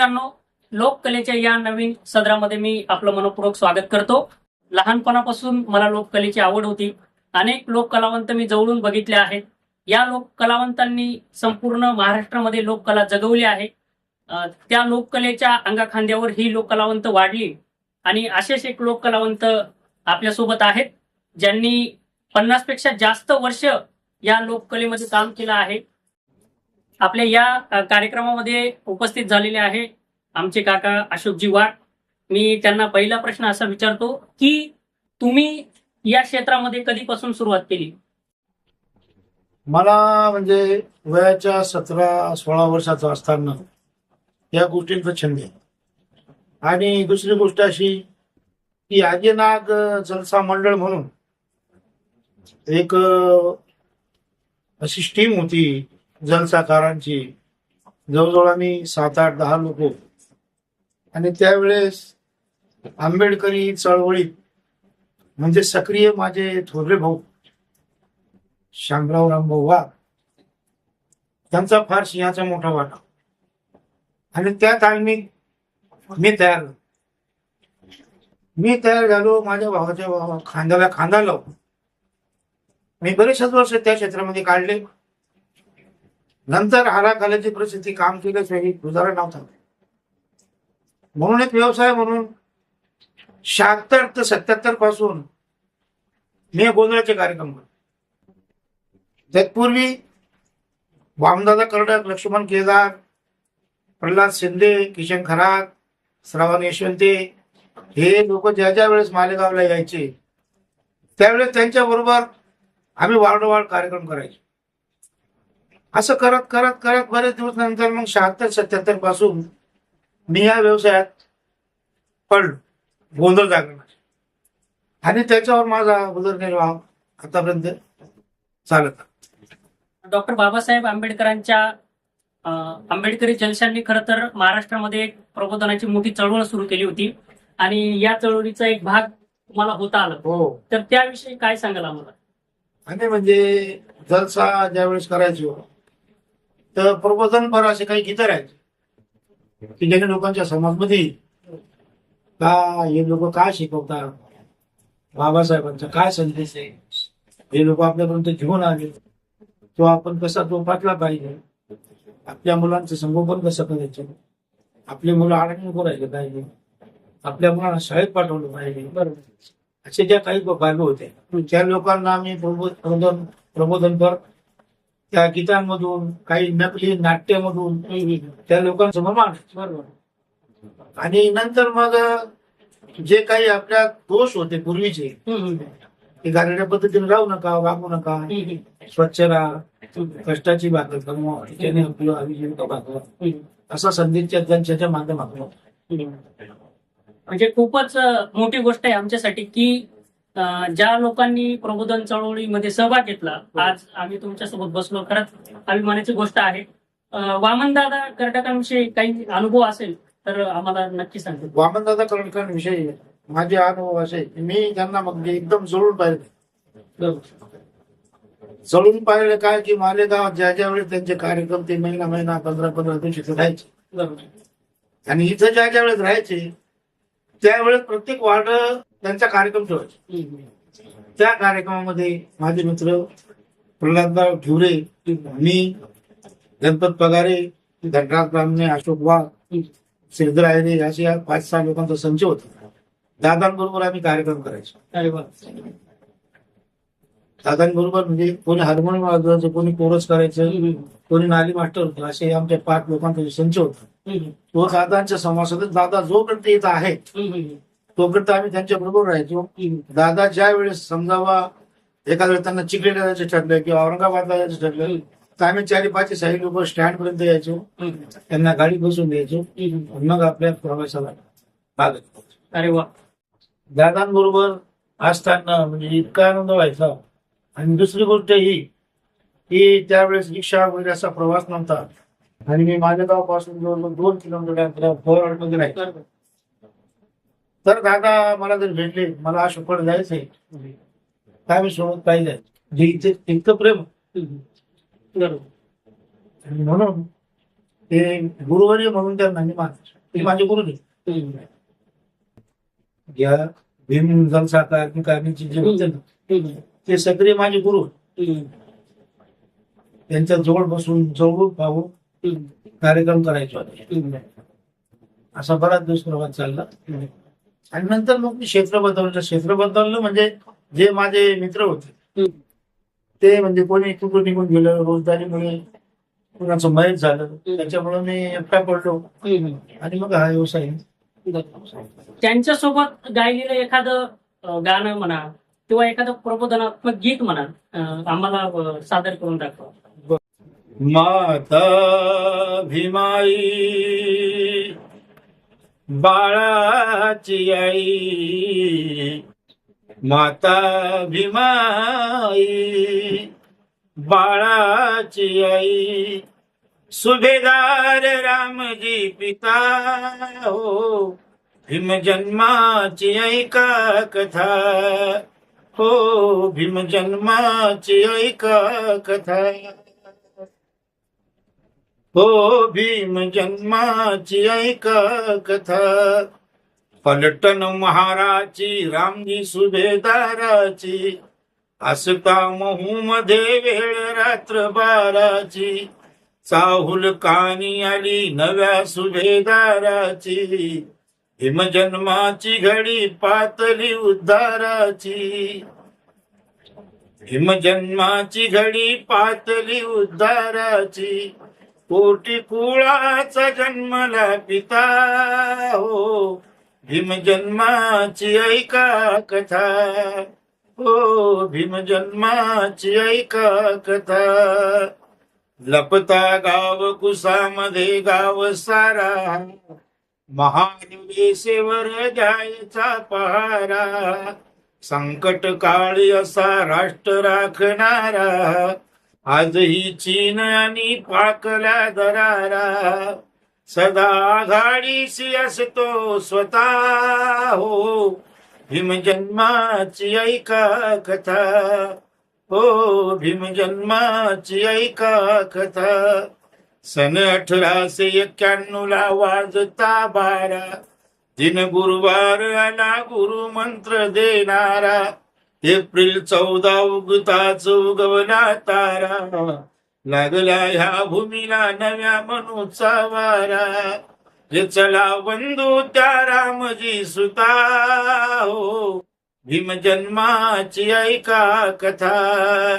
मित्रांनो लोककलेच्या या नवीन सदरामध्ये मी आपलं मनपूर्वक स्वागत करतो. लहानपणापासून मला लोककलेची आवड होती. अनेक लोककलावंत मी जवळून बघितले आहेत. या लोककलावंतांनी संपूर्ण महाराष्ट्रामध्ये लोककला जगवली आहे. त्या लोककलेच्या अंगाखांद्यावर ही लोककलावंत वाढली आणि असेच एक लोककलावंत आपल्यासोबत आहेत ज्यांनी पन्नासपेक्षा जास्त वर्ष या लोककलेमध्ये काम केलं आहे. आपल्या या कार्यक्रमामध्ये उपस्थित झालेले आहे आमचे काका अशोकजी वाट मी त्यांना पहिला प्रश्न असा विचारतो की तुम्ही या क्षेत्रामध्ये कधीपासून सुरुवात केली? मला म्हणजे वयाच्या सतरा सोळा वर्षाचा असताना या गोष्टींचा छंद आहे. आणि दुसरी गोष्ट अशी की आजीनाग जलसा मंडळ म्हणून एक अशी स्टीम होती. जलसाकारांची जवळजवळ आम्ही सात आठ दहा लोक. आणि त्यावेळेस आंबेडकरी चळवळीत म्हणजे सक्रिय माझे थोरले भाऊ शामराव रामभाऊ वाघ त्यांचा फार सिंहाचा मोठा वाटा. आणि त्या तालमीत मी तयार झालो. मी तयार झालो माझ्या भावाच्या भावा- खांद्याला खांदा लावून. मी बरेचशाच वर्ष त्या क्षेत्रामध्ये काढले. नंतर हाराखाल्याची परिस्थिती काम केल्याशिवाय गुजारा नव्हता. म्हणून एक व्यवसाय म्हणून शहात्तर ते सत्याहत्तरपासून मी गोंधळाचे कार्यक्रम करतो. तत्पूर्वी वामदादा कर्डक लक्ष्मण केदार प्रल्हाद शिंदे किशन खरात श्रावण यशवंते हे लोक ज्या ज्या वेळेस मालेगावला यायचे त्यावेळेस त्यांच्या बरोबर आम्ही वारंवार कार्यक्रम करायचो. असं करत करत करत बरेच दिवस नंतर मग शहात्तर सत्याहत्तरपासून मी या व्यवसायात पडलो गोंधळ जागरणाचा आणि त्याच्यावर माझा उदरनिर्वाह आतापर्यंत चालत. डॉक्टर बाबासाहेब आंबेडकरांच्या आंबेडकरी जलशांनी खरं तर महाराष्ट्रामध्ये एक प्रबोधनाची मोठी चळवळ सुरू केली होती. आणि या चळवळीचा एक भाग तुम्हाला होता आला. हो. तर त्याविषयी काय सांगाल आम्हाला? आणि म्हणजे जलसा ज्यावेळेस करायचो तर प्रबोधनपर असे काही गीतं राहायचे. की ज्याने लोकांच्या समाजमध्ये का हे लोक काय शिकवतात? बाबासाहेबांचा काय संदेश आहे? हे लोक आपल्यापर्यंत घेऊन आले. तो आपण कसा जोपासला पाहिजे? आपल्या मुलांचं संगोपन कसं करायचं? आपली मुलं आडणी राहिले पाहिजे. आपल्या मुलांना शाळेत पाठवलं पाहिजे. बरोबर. असे ज्या काही बाबी होत्या त्या लोकांना आम्ही प्रबोध प्रबोधन प्रबोधनपर त्या गीतांमधून काही नकली नाट्यामधून त्या लोकांसमोर मांडायचं बरोबर आणि नंतर मग जे काही आपल्या दोष होते पूर्वीचे. ते घालण्याच्या पद्धतीने राहू नका वागू नका. स्वच्छ राहा कष्टाची भाकर कमवा त्याने आपलं आयुष्य भागवा. असा संदेश त्या जनतेच्या माध्यमातून म्हणजे खूपच मोठी गोष्ट आहे आमच्यासाठी की ज्या लोकांनी प्रबोधन चळवळीमध्ये सहभाग घेतला आज आम्ही तुमच्यासोबत बसलो. खरंच अभिमानाची गोष्ट आहे. वामनदादा कर्टकांविषयी काही अनुभव असेल तर आम्हाला नक्की सांगतो वामनदादा कर्णकांविषयी माझे अनुभव असे मी त्यांना मग एकदम जवळून पाहिले. जळून पाहिलं काय की मालेगाव ज्या ज्या वेळेस त्यांचे कार्यक्रम ते महिना महिना पंधरा पंधरा दिवशी राहायचे. आणि इथं ज्या ज्या वेळेस राहायचे त्यावेळेस प्रत्येक वार्ड त्यांचा कार्यक्रम ठेवायचे. त्या कार्यक्रमामध्ये माझे मित्र प्रल्हादराव ठिवरे मी गणपत पगारे धनराज ब्राह्मणे अशोक वाघ श्रीधर आयरे असे या पाच सहा लोकांचा संच होता. दादांबरोबर आम्ही कार्यक्रम करायचो. दादांबरोबर म्हणजे कोणी हार्मोनियम वाजवायचं कोणी कोरस करायचं कोणी नाली मास्टर होतं असे आमच्या पाच लोकांचा संच होता. तो दादांच्या समासातच दादा जोपर्यंत येत आहे तोपर्यंत आम्ही त्यांच्या बरोबर राहायचो. दादा ज्या वेळेस समजावा एखाद्या वेळेस त्यांना चिखलीला जायचं ठरलं किंवा औरंगाबादला जायचं ठरलं तर आम्ही चारी पाच सहा लोक स्टँड पर्यंत यायचो. त्यांना गाडी बसून द्यायचो. मग आपल्या प्रवासाला भाग. अरे वा. दादांबरोबर असताना म्हणजे इतका आनंद व्हायचा. आणि दुसरी गोष्ट ही की त्यावेळेस रिक्षा वगैरे असा प्रवास नव्हता. आणि मी माझ्या पासून जवळजवळ दोन किलोमीटरमध्ये राहायचो. तर दादा मला जर भेटले मला शुकड जायचंय काय मी सोबत पाहिजे जे इथे इतकं प्रेम म्हणून ते गुरुवर्य म्हणून त्यांना मी मानतो ते माझे गुरु. या भीम जलसाकार कार्मिकांची जे होते ना. ते सगळे माझे गुरु. त्यांच्या जवळ बसून जवळ पाहून. कार्यक्रम करायचो. असा बराच दिवस प्रवास चालला आणि नंतर मग मी क्षेत्र बदललं. क्षेत्र बदललं म्हणजे जे माझे मित्र होते. ते म्हणजे कोणी कुठून निघून गेलं रोजगारीमुळे कुणाचं मयत झालं त्याच्यामुळे मी एकटा पडलो. आणि मग हा व्यवसाय. त्यांच्यासोबत गायलेलं एखादं गाणं म्हणा किंवा एखादं प्रबोधनात्मक गीत म्हणा आम्हाला सादर करून दाखवा. माता भीमाई बाळाची आई माता भीमाई. बाळाची आई सुभेदार रामजी पिता हो. भीम जन्माची ऐका कथा? हो भीम जन्माची ऐका कथा? हो भीम जन्माची ऐका कथा. पलटण महाराची रामजी सुभेदाराची असता महू मध्ये वेळ रात्र बाराची. चाहुल कानी आली नव्या सुभेदाराची. भीम जन्माची घडी पातली उद्धाराची. हिमजन्माची घडी पातली उद्धाराची. कोटी कुळाचा जन्मला पिता हो. भीम जन्माची ऐका कथा. हो भीमजन्माची ऐका कथा. लपता गाव कुसामध्ये गाव सारा. महानिवेशेवर जायचा पहारा. संकट काळी असा राष्ट्र राखणारा. आजही चीन आणि पाकला दरारा सदा आघाडीशी असतो स्वतः. हो भीमजन्माची ऐका कथा. हो भीमजन्माची ऐका कथा. सन अठराशे एक्क्याण्णव ला वाजता बारा. दिन गुरुवार आला गुरु मंत्र देणारा. एप्रिल चौदा उगताच उगवला तारा. लागला ह्या भूमीला नव्या मनूचा वारा. जे चला बंधू त्या रामजी सुता. हो भीम जन्माची ऐका कथा.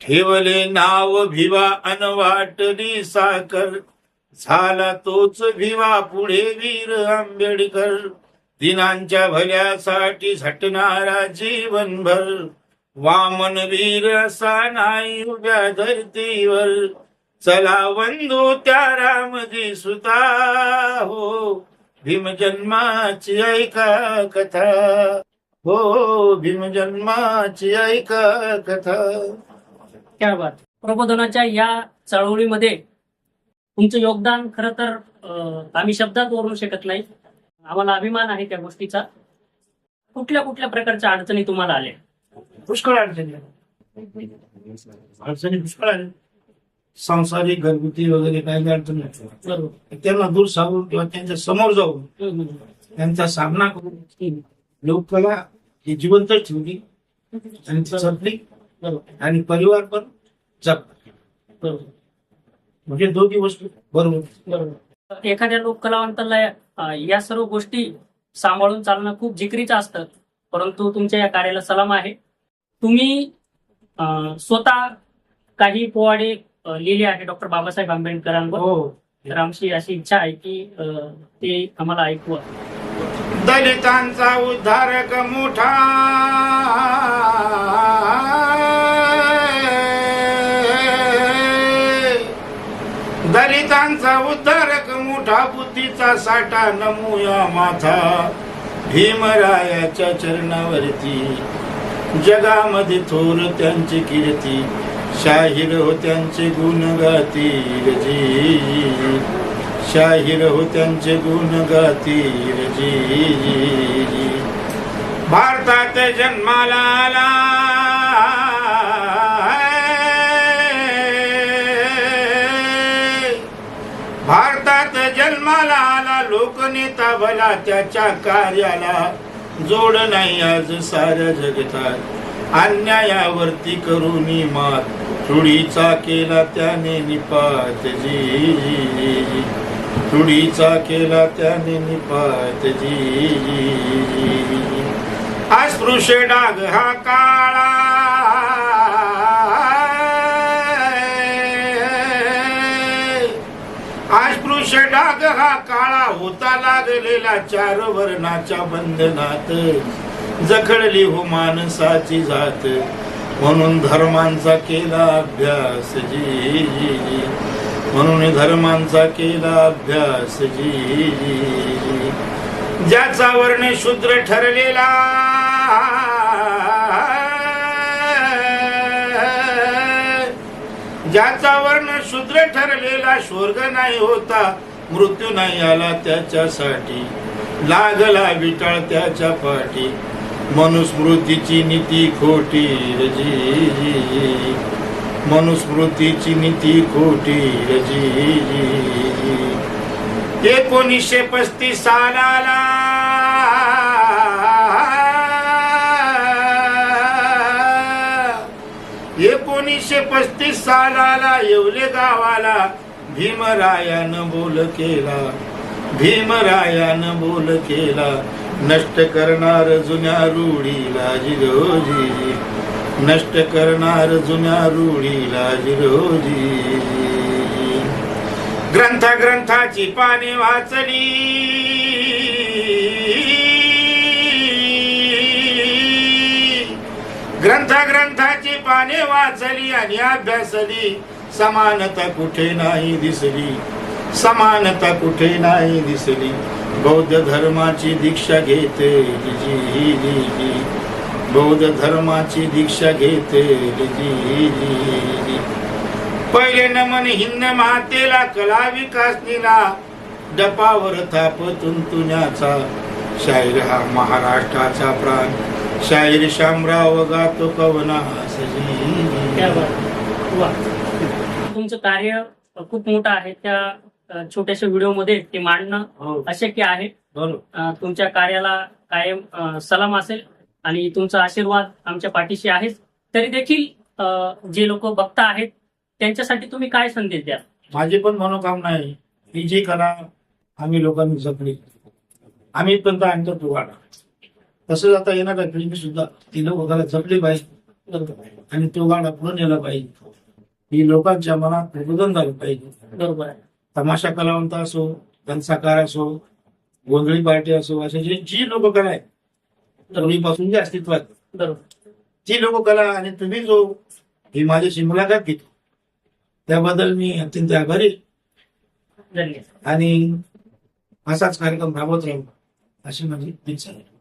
ठेवले नाव भिवा अनवाटली साकर झाला तोच भिवा पुढे वीर आंबेडकर. दिनांच्या भल्यासाठी झटणारा जीवनभर वामन वीर असा नाही उभ्या धरतीवर. चला बंधू त्या रामजी सुता हो भीमजन्माची ऐका कथा. हो भीमजन्माची ऐका कथा. क्या बात. प्रबोधनाच्या या चळवळीमध्ये तुमचं योगदान खरं तर आम्ही शब्दात ओरडू शकत नाही. आम्हाला अभिमान आहे त्या गोष्टीचा. कुठल्या कुठल्या प्रकारच्या अडचणी तुम्हाला आल्या? पुष्कळ अडचणी. अडचणी पुष्कळ आल्या. सांसारिक घरगुती वगैरे काही अडचणी. बरोबर. त्यांना दूर सावरून किंवा त्यांच्यासमोर जाऊन त्यांचा सामना करून. लोककला ही जिवंत ठेवली. आणि जपली. आणि परिवार पण बरोबर. म्हणजे दोन्ही वस्तू बरोबर. बरोबर. एखाद्या लोक कलावंताला अं, या सर्व गोष्टी सांभाळून चालणं खूप जिकरीचं असतं. परंतु तुमच्या या कार्याला सलाम आहे. तुम्ही स्वतः काही पोवाडे लिहिले आहे डॉक्टर बाबासाहेब आंबेडकरांवर. हो. तर आमची अशी इच्छा आहे की ते आम्हाला ऐकवा. दलितांचा उद्धारक मोठा. दलितांचा उद्धारक मोठा बुद्धीचा साठा नमूया माथा भीमरायाच्या चरणावरती. जगामध्ये थोर त्यांची कीर्ती. शाहीर हो त्यांचे गुण गातील जी शाहीर हो त्यांचे गुण गातील जी भारतात जन्माला आला. जन्माला आला लोकनेता भला त्याच्या कार्याला जोड नाही आज साऱ्या जगतात. अन्यायावरती करून मात चुडीचा केला त्याने निपात जी. चुडीचा केला त्याने निपात जी. अस्पृश्य डाग हा काळा अस्पृश्य डाग हा काळा होता लागलेला चार वर्णाच्या बंधनात. जखडली हो माणसाची जात. म्हणून धर्मांचा केला अभ्यास जी जी. म्हणून धर्मांचा केला अभ्यास जी. ज्याचा वर्ण शूद्र ठरलेला. ज्याचा वर्ण शूद्र ठरलेला स्वर्ग नाही होता मृत्यू नाही आला त्याच्यासाठी. लागला विटाळ त्याच्या पाठी. मनुस्मृतीची नीती खोटी रजी. मनुस्मृतीची नीती खोटी रजी. एकोणीसशे पस्तीस सालाला एकोणीसशे पस्तीस सालाला येवले गावाला. भीमरायानं बोल केला. भीमरायानं बोल केला. नष्ट करणार जुन्या रूढीला जिरोजी. नष्ट करणार जुन्या रूढीला जिरोजी. ग्रंथ ग्रंथाची पाने वाचली. ग्रंथ ग्रंथाची पाने वाचली आणि अभ्यासली. समानता कुठे नाही दिसली. समानता कुठे नाही दिसली. बौद्ध धर्माची दीक्षा घेते जी बौद्ध धर्माची दीक्षा घेते जी पहिले नमन हिंद मातेला कला विकास दिला डपावर थाप तुंतुण्याचा शाहीर हा महाराष्ट्राचा प्राण. शाहीर शामराव गातो कवना तुमचं कार्य खूप मोठं आहे. त्या छोट्याशा व्हिडिओमध्ये ते मांडणं हो. अशक्य आहे. तुमच्या कार्याला कायम सलाम असेल आणि तुमचा आशीर्वाद आमच्या पाठीशी आहेच. तरी देखील जे लोक बघता आहेत त्यांच्यासाठी तुम्ही काय संदेश द्याल? माझी पण मनोकामना आहे. ही जी कला आम्ही लोकांनी जपली. आम्ही पण आणतो तो गाडा तसंच आता येणाऱ्या पिढी सुद्धा ती लोक कला जपली पाहिजे. आणि तो गाडा पुढे नेला पाहिजे. ही लोकांच्या मनात प्रबोधन झालं पाहिजे. बरोबर आहे. तमाशा कलावंत असो जनसाकार असो गोंधळी पार्टी असो असे जे जी लोककला आहे पूर्वीपासून जे अस्तित्वात. बरोबर. ती लोककला आणि तुम्ही जो ही माझ्याशी मुलाखत घेतली त्याबद्दल मी अत्यंत आभारी आणि असाच कार्यक्रम राबवत राहू. अशी माझी इच्छा आहे